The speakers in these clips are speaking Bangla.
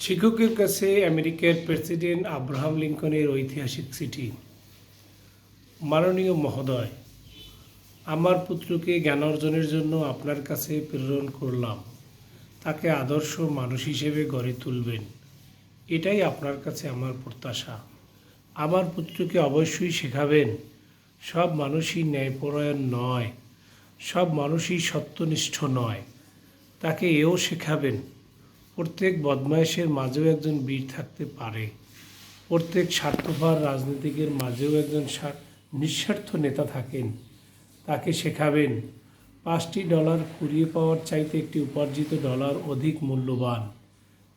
শিক্ষকের কাছে আমেরিকার প্রেসিডেন্ট আব্রাহাম লিঙ্কনের ঐতিহাসিক চিঠি। মাননীয় মহোদয়, আমার পুত্রকে জ্ঞান অর্জনের জন্য আপনার কাছে প্রেরণ করলাম। তাকে আদর্শ মানুষ হিসেবে গড়ে তুলবেন। এটাই আপনার কাছে আমার প্রত্যাশা। আমার পুত্রকে অবশ্যই শেখাবেন, সব মানুষই ন্যায়পরায়ণ নয়, সব মানুষই সত্যনিষ্ঠ নয়। তাকে এও শেখাবেন। প্রত্যেক বদমাইশের মাঝেও একজন বীর থাকতে পারে। প্রত্যেক স্বার্থপর রাজনীতিকের মাঝেও একজন স্বা- নিঃস্বার্থ নেতা থাকেন। তাকে শেখাবেন, পাঁচটি ডলার কুড়িয়ে পাওয়ার চাইতে একটি উপার্জিত ডলার অধিক মূল্যবান।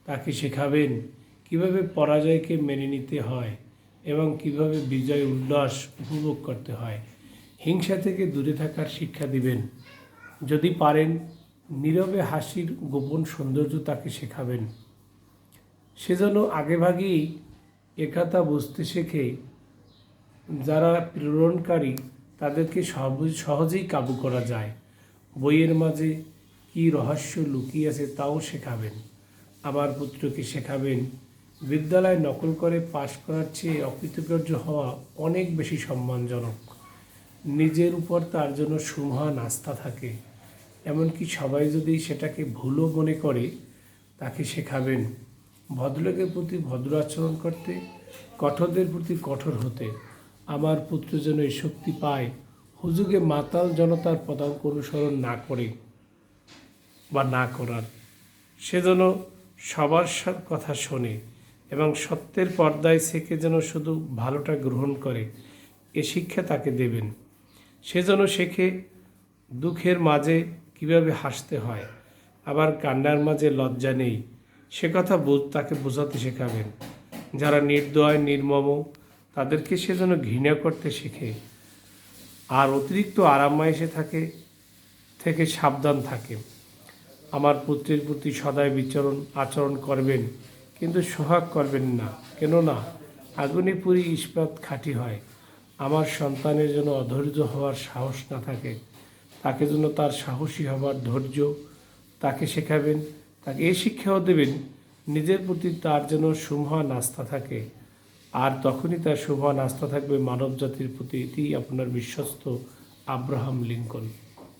তাকে শেখাবেন কীভাবে পরাজয়কে মেনে নিতে হয় এবং কীভাবে বিজয় উল্লাস উপভোগ করতে হয়। হিংসা থেকে দূরে থাকার শিক্ষা দিবেন। যদি পারেন নীরবে হাসির গোপন সৌন্দর্য তাকে শেখাবেন। সে যেন আগেভাগেই একথা বুঝতে শেখে। যারা প্রেরণকারী, তাদেরকে সহজ সহজেই কাবু করা যায়। বইয়ের মাঝে কী রহস্য লুকিয়ে আছে তাও শেখাবেন। আমার পুত্রকে শেখাবেন। বিদ্যালয় নকল করে পাশ করার চেয়ে অকৃতকার্য হওয়া অনেক বেশি সম্মানজনক। নিজের উপর তার জন্য সুমহান আস্থা থাকে। এমনকি সবাই যদি সেটাকে ভুলও মনে করে, তাকে শেখাবেন। ভদ্রলোকের প্রতি ভদ্র আচরণ করতে, কঠোরদের প্রতি কঠোর হতে। আমার পুত্র যেন এই শক্তি পায়, হুজুগে মাতাল জনতার পদাঙ্ক অনুসরণ না করে বা না করার। সে যেন সবার কথা শোনে এবং সত্যের পর্দায় থেকে যেন শুধু ভালোটা গ্রহণ করে, এ শিক্ষা তাকে দেবেন। সে যেন শেখে, দুঃখের মাঝে কীভাবে হাসতে হয়? আবার কান্নার মাঝে লজ্জা নেই। সে কথা তাকে বোঝাতে শেখাবেন। যারা নির্দয়, নির্মম, তাদেরকে সে যেন ঘৃণা করতে শেখে। আর অতিরিক্ত আরামায়েসে থাকে, থেকে সাবধান থাকে। আমার পুত্রের প্রতি সদায় বিচরণ, আচরণ করবেন, কিন্তু সোহাগ করবেন না। কেননা, আগুনে পুরি ইস্পাত খাঁটি হয়। আমার সন্তানের জন্য অধৈর্য হওয়ার সাহস না থাকে। তাকে জন্য তার সাহসী হবার ধৈর্য তাকে শেখাবেন, তাকে এই শিক্ষাও দেবেন, নিজের প্রতি তার যেন সুমহান আস্থা থাকে। আর তখনই তার সুমহান নাস্তা থাকবে মানব জাতির প্রতি এটি আপনার বিশ্বস্ত আব্রাহাম লিঙ্কন।